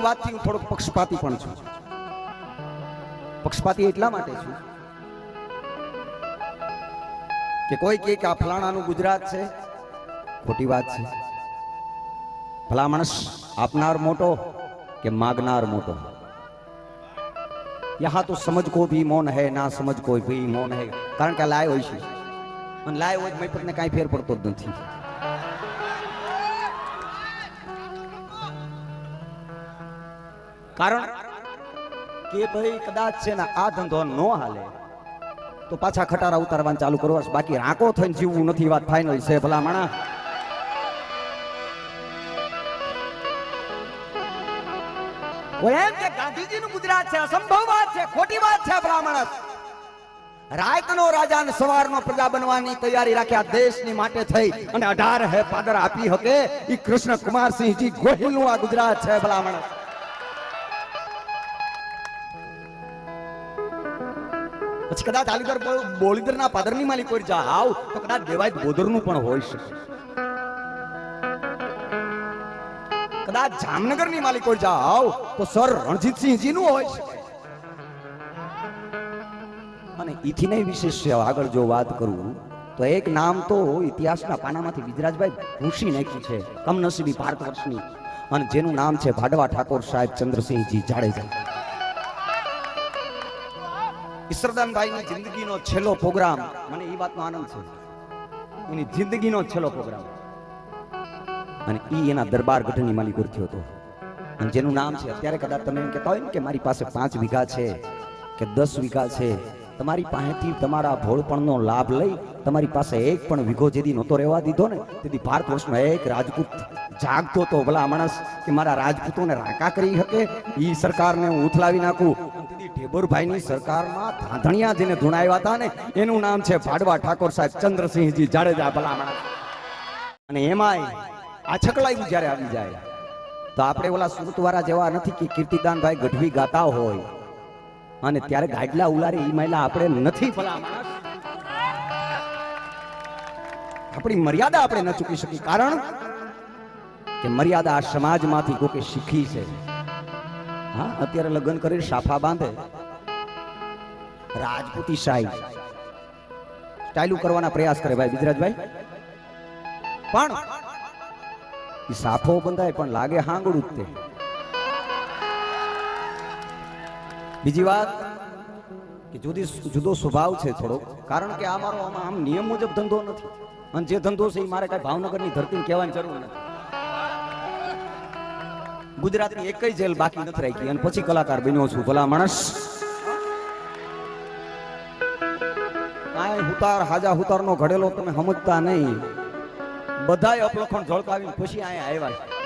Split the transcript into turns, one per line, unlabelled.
વાતથી હું થોડોક પક્ષપાતી પણ છું. પક્ષપાતી એટલા માટે છું કે કોઈ કે આ ફલાણાનું ગુજરાત છે. ખોટી વાત છે. ભલા માણસ આપનાર મોટો કે માગનાર મોટો? યહાં તો સમજ કો ભી મૌન હૈ, ના સમજ કોઈ ભી મૌન હૈ. કારણ કે લાય હોય છે. અને લાય હોય મેં પતને કાંઈ ફેર પડતો જ નથી. કારણ કે ભાઈ કદાચ છે ને આ ધંધો ન હાલે, તો પાછા ખટારા ઉતારવાનું ચાલુ કરવા બાકી રાંકો થઈને જીવવું નથી વાત ફાઇનલ છે ભલા માણા એમ ગુજરાત છે વાત છે, ખોટી વાત છે રાજા ને સવારનો પ્રજા બનવાની તૈયારી રાખ્યા, દેશની માટે થઈ, અને અઢાર હે પાદર આપી હકે કૃષ્ણ કુમારસિંહજી ગોહિલનું આ ગુજરાત છે ભલા પછી કદાચ આલીદર બોલીદરના પાદરની માલી કોઈ જા આવ, તો કદાચ દેવાય બોદરનું પણ હોઈ શકે. કદાચ જામનગરની માલી કોઈ જા આવ, તો સર રણજીતસિંહજી નું હોય શકે. અને ઈથી નહીં વિશેષ આગળ જો વાત કરું, તો એક નામ તો ઇતિહાસના પાનામાંથી વિજરાજભાઈ ભૂસી નાખ્યું છે, કમનસીબી ભારત વર્ષની. અને જેનું નામ છે ભાડવા ઠાકોર સાહેબ ચંદ્રસિંહજી જાડેજા. ઈશ્વરદાનભાઈની જિંદગીનો છેલ્લો પ્રોગ્રામ. મને એ વાતનો આનંદ છે. એની જિંદગીનો છેલ્લો પ્રોગ્રામ. અને એ એના દરબાર ગઢની માલિકો થયો હતો અને જેનું નામ છે, અત્યારે કદાચ તમે એમ કહેતા હોય ને કે મારી પાસે પાંચ વીઘા છે, કે દસ વીઘા છે. તમારી પાસેથી તમારા ભોળપણનો લાભ લઈ તમારી પાસે એક પણ વીઘો જેથી નહોતો રહેવા દીધો ને, તેથી ભારત વર્ષનો એક રાજપૂત જાગતો તો ભલા માણસ કે મારા રાજપૂતોને રાકા કરી શકે? એ સરકારને હું ઉથલાવી નાખું. તેથી સરકારમાં ધાંધણિયાજીને ધૂણાવ્યા હતા ને, એનું નામ છે ભાડવા ઠાકોર સાહેબ ચંદ્રસિંહજી જાડેજા ભલા અને એમાંય આ છકલાયું જ્યારે આવી જાય. તો આપણે ઓલા સુરતવાળા જેવા નથી કે કીર્તિદાનભાઈ ગઢવી ગાતા હોય. અને ત્યારે ગાડલા ઉલારી ઈ મહિલા આપણે નથી ભલા આપણી મર્યાદા આપણે ન ચૂકી શકી કારણ કે મર્યાદા આ સમાજમાંથી કોકે શીખી છે. હા, અત્યારે લગ્ન કરી સાફા બાંધે. રાજપૂતી શાહી. સ્ટાઇલ કરવાના પ્રયાસ કરે ભાઈ વિજરાજભાઈ પણ ઈ સાફો બંધાય, પણ લાગે હાંગડું તે. બીજી વાત કે જુદી જુદો સ્વભાવ છે થોડો. કારણ કે આ મારો આમાં, આમ નિયમ મુજબ ધંધો નથી. અને જે ધંધો છે એ મારે કઈ ભાવનગરની ધરતી કહેવાની જરૂર નથી. ગુજરાતની જ જેલ બાકી નથી રાખી. અને પછી કલાકાર બન્યો છું ભલા માણસ. હુતાર હાજા હુતારનો ઘડેલો તમે સમજતા નહીં. બધાય અપલખણ ઝળકાવીને પછી અહીંયા આવ્યા છે.